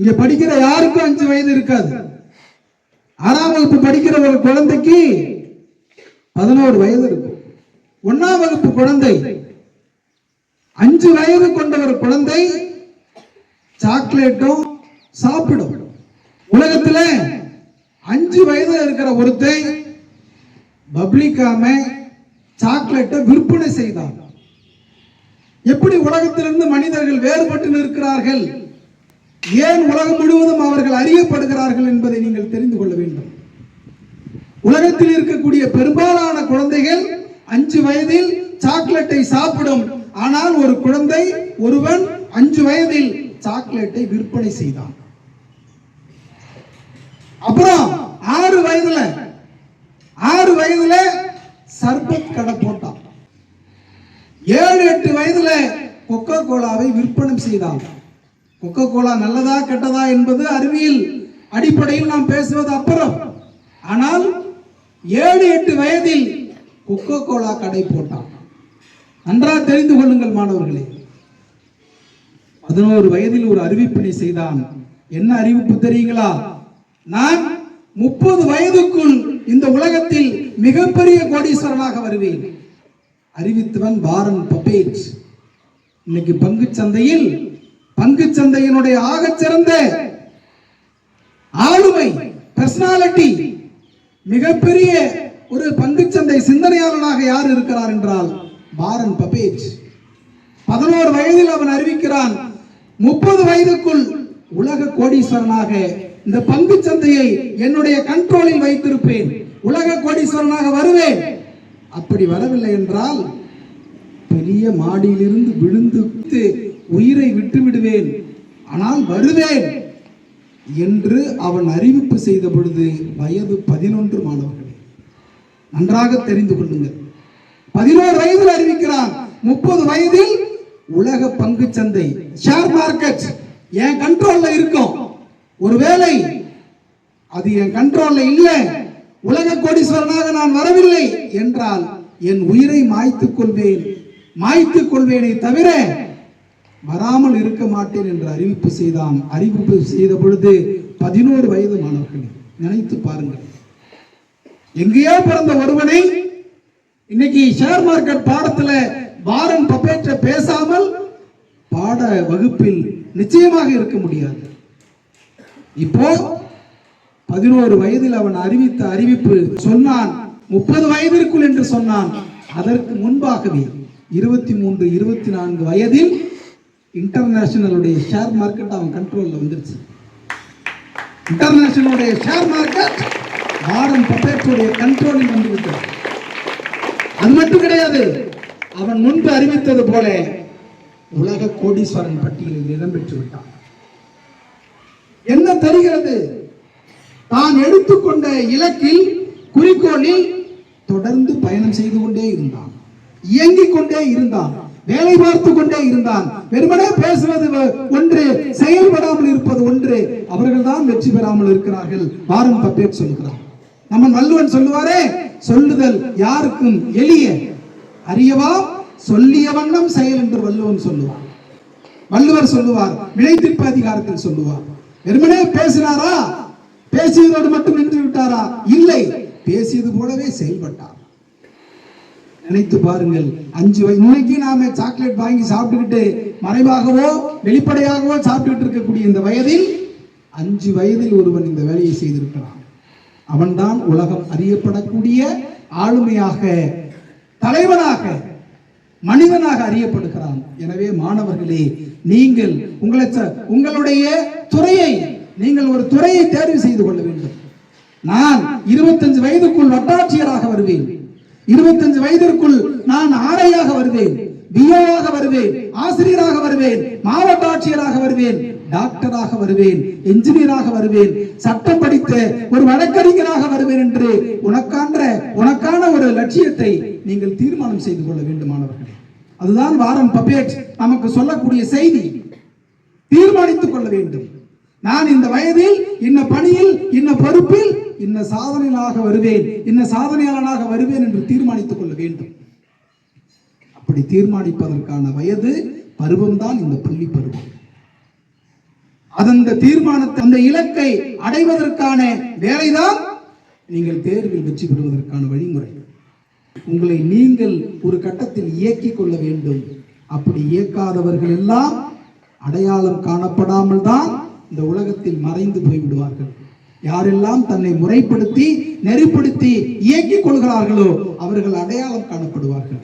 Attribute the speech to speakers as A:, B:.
A: இங்க படிக்கிற யாருக்கும் அஞ்சு வயது இருக்காது. ஆறாம் வகுப்பு படிக்கிற ஒரு குழந்தைக்கு பதினோரு வயது இருக்கும். ஒன்னாம் வகுப்பு குழந்தை அஞ்சு வயது கொண்ட ஒரு குழந்தை சாக்லேட்டும் சாப்பிடும். உலகத்துல அஞ்சு வயது இருக்கிற ஒருத்தன் பப்ளிக்காம சாக்லேட்டை விற்பனை செய்தான். எப்படி உலகத்திலிருந்து மனிதர்கள் வேறுபட்டு நிற்கிறார்கள்? ஏன் உலகம் முழுவதும் அவர்கள் அறியப்படுகிறார்கள் என்பதை நீங்கள் தெரிந்து கொள்ள வேண்டும். உலகத்தில் இருக்கக்கூடிய பெரும்பாலான குழந்தைகள் அஞ்சு வயதில் சாக்லேட்டை சாப்பிடும். ஆனால் ஒரு குழந்தை ஒருவன் அஞ்சு வயதில் சாக்லேட்டை விற்பனை செய்தான். அப்புறம் ஆறு வயதுல ஆறு வயதுல சர்பத் கடை போட்டான். ஏழு எட்டு வயதுல கொக்கோ கோலாவை விற்பனை செய்தான். கொக்கோ கோலா நல்லதா கெட்டதா என்பது அறிவியல் அடிப்படையில் நாம் பேசுவது அப்புறம். ஆனால் ஏழு எட்டு வயதில் கொக்கோ கோலா கடை போட்டான். நன்றா தெரிந்து கொள்ளுங்கள் மாணவர்களே. பதினோரு வயதில் ஒரு அறிவிப்பினை செய்தான். என்ன அறிவிப்பு தெரியுங்களா? நான் முப்பது வயதுக்குள் இந்த உலகத்தில் மிகப்பெரிய கோடீஸ்வரனாக வருவேன். அறிவித்தவன் பாரன் பபேட் இன்னைக்கு பங்கு சந்தையில் பங்கு சந்தையினுடைய ஆகச் சிறந்த ஆளுமை பர்சனாலிட்டி மிகப்பெரிய ஒரு பங்கு சந்தை சிந்தனையாளனாக யார் இருக்கிறார் என்றால் பாரன் பபேஜ் பதினோரு வயதில் அவன் அறிவிக்கிறான் முப்பது வயதுக்குள் உலக கோடீஸ்வரனாக இந்த பங்கு சந்தையை என்னுடைய கண்ட்ரோலில் வைத்திருப்பேன். உலக கோடீஸ்வரனாக வருவேன். அப்படி வரவில்லை என்றால் பெரிய மாடியிலிருந்து விழுந்து உயிரை விட்டு விடுவேன் ஆனால் வருவேன் என்று அவன் அறிவிப்பு செய்த பொழுது வயது பதினொன்று மாணவர்களே. நன்றாக தெரிந்து கொள்ளுங்கள். பதினோரு வயதில் அறிவிக்கிறான். முப்பது வயதில் உலக பங்கு சந்தை ஷேர் மார்க்கெட் என் கண்ட்ரோல்ல இருக்கும். ஒருவேளை அது என் கண்ட்ரோல்ல இல்லை உலக கோடீஸ்வரனாக நான் வரவில்லை என்றால் என் உயிரை மாய்த்துக் கொள்வேன். மாய்த்துக் கொள்வேனே தவிர வராமல் இருக்க மாட்டேன் என்று அறிவிப்பு செய்தான் அறிவிப்பு செய்த பொழுது பதினோரு வயது மாணவர்கள் நினைத்து பாருங்கள். எங்கேயோ பிறந்த ஒருவனை இன்னைக்கு ஷேர் மார்க்கெட் பாடத்துல வாரம் பப்பேற்ற பேசாமல் பாட வகுப்பில் நிச்சயமாக இருக்க முடியாது. இப்போ பதினோரு வயதில் அவன் அறிவித்த அறிவிப்பு சொன்னான். முப்பது வயதிற்குள் என்று சொன்னான். அதற்கு முன்பாகவே இருபத்தி மூன்று இருபத்தி நான்கு வயதில் இன்டர்நேஷனலுடைய ஷேர் மார்க்கெட் அவன் கண்ட்ரோலில் வந்துருச்சு. இன்டர்நேஷனலுடைய ஷேர் மார்க்கெட் மாடன் பப்பேட்டுடைய கண்ட்ரோலில் வந்துவிட்டது அது மட்டும் கிடையாது அவன் முன்பு அறிவித்தது போல உலக கோடீஸ்வரன் பட்டியலில் இடம்பெற்று விட்டான். என்ன தருகிறது? தான் எடுத்துக்கொண்ட இலக்கில் குறிக்கோளில் தொடர்ந்து பயணம் செய்து கொண்டே இருந்தான். இயங்கிக் கொண்டே இருந்தான். வேலை பார்த்து கொண்டே இருந்தான். வெறுமனே பேசுவது ஒன்று செயல்படாமல் இருப்பது ஒன்று. அவர்கள் தான் வெற்றி பெறாமல் இருக்கிறார்கள். வாரம் பப்பேட் சொல்கிறார். நம்ம வள்ளுவன் சொல்லுவாரே சொல்லுதல் யாருக்கும் எளிய. அறியவா சொல்லிய வண்ணம் செயல் என்று வள்ளுவன் சொல்லுவார் வள்ளுவர் சொல்லுவார் விளைத்திருப்பு அதிகாரத்தில் சொல்லுவார். வெறுமனே பேசினாரா? பேசியதோடு மட்டும் நின்று விட்டாரா? இல்லை. பேசியது போலவே செயல்பட்டார். நினைத்து பாருங்கள். அஞ்சு வயது இன்னைக்கு நாம சாக்லேட் வாங்கி சாப்பிட்டுக்கிட்டு மறைவாகவோ வெளிப்படையாகவோ சாப்பிட்டுக்கிட்டு இருக்கக்கூடிய இந்த வயதில் அஞ்சு வயதில் ஒருவன் இந்த வேலையை செய்திருக்கிறான். அவன்தான் உலகம் அறியப்படக்கூடிய ஆளுமையாக தலைவனாக மனிதனாக அறியப்படுகிறான். எனவே மாணவர்களே நீங்கள் உங்களை உங்களுடைய துறையை நீங்கள் ஒரு துறையை தேர்வு செய்து கொள்ள வேண்டும். நான் இருபத்தஞ்சு வயதுக்குள் வட்டாட்சியராக வருவேன். இருபத்தஞ்சு வயதிற்குள் நான் ஆரையாக வருவேன் பிஓவாக வருவேன் ஆசிரியராக வருவேன் மாவட்ட ஆட்சியராக வருவேன் டாக்டராக வருவேன் என்ஜினியராக வருவேன் சட்டம் படித்த ஒரு வழக்கறிஞராக வருவேன் என்று உனக்கான உனக்கான ஒரு லட்சியத்தை நீங்கள் தீர்மானம் செய்து கொள்ள வேண்டுமானவர்களே. அதுதான் வாரம் பபேட் நமக்கு சொல்லக்கூடிய செய்தி. தீர்மானித்துக் கொள்ள வேண்டும். நான் இந்த வயதில் இன்ன பணியில் இன்ன பொறுப்பில் இன்ன சாதனையாக வருவேன் இன்ன சாதனையாளனாக வருவேன் என்று தீர்மானித்துக் கொள்ள வேண்டும். அப்படி தீர்மானிப்பதற்கான வயது பருவம்தான் இந்த பள்ளி பருவம். அந்த தீர்மானத்தை அந்த இலக்கை அடைவதற்கான வேலைதான் நீங்கள் தேர்வில் வெற்றி பெறுவதற்கான வழிமுறை. உங்களை நீங்கள் ஒரு கட்டத்தில் இயக்கிக் கொள்ள வேண்டும். அப்படி இயக்காதவர்கள் எல்லாம் அடையாளம் காணப்படாமல் தான் இந்த உலகத்தில் மறைந்து போய்விடுவார்கள். யாரெல்லாம் தன்னை முறைப்படுத்தி நெறிப்படுத்தி இயக்கிக் கொள்கிறார்களோ அவர்கள் அடையாளம் காணப்படுவார்கள்.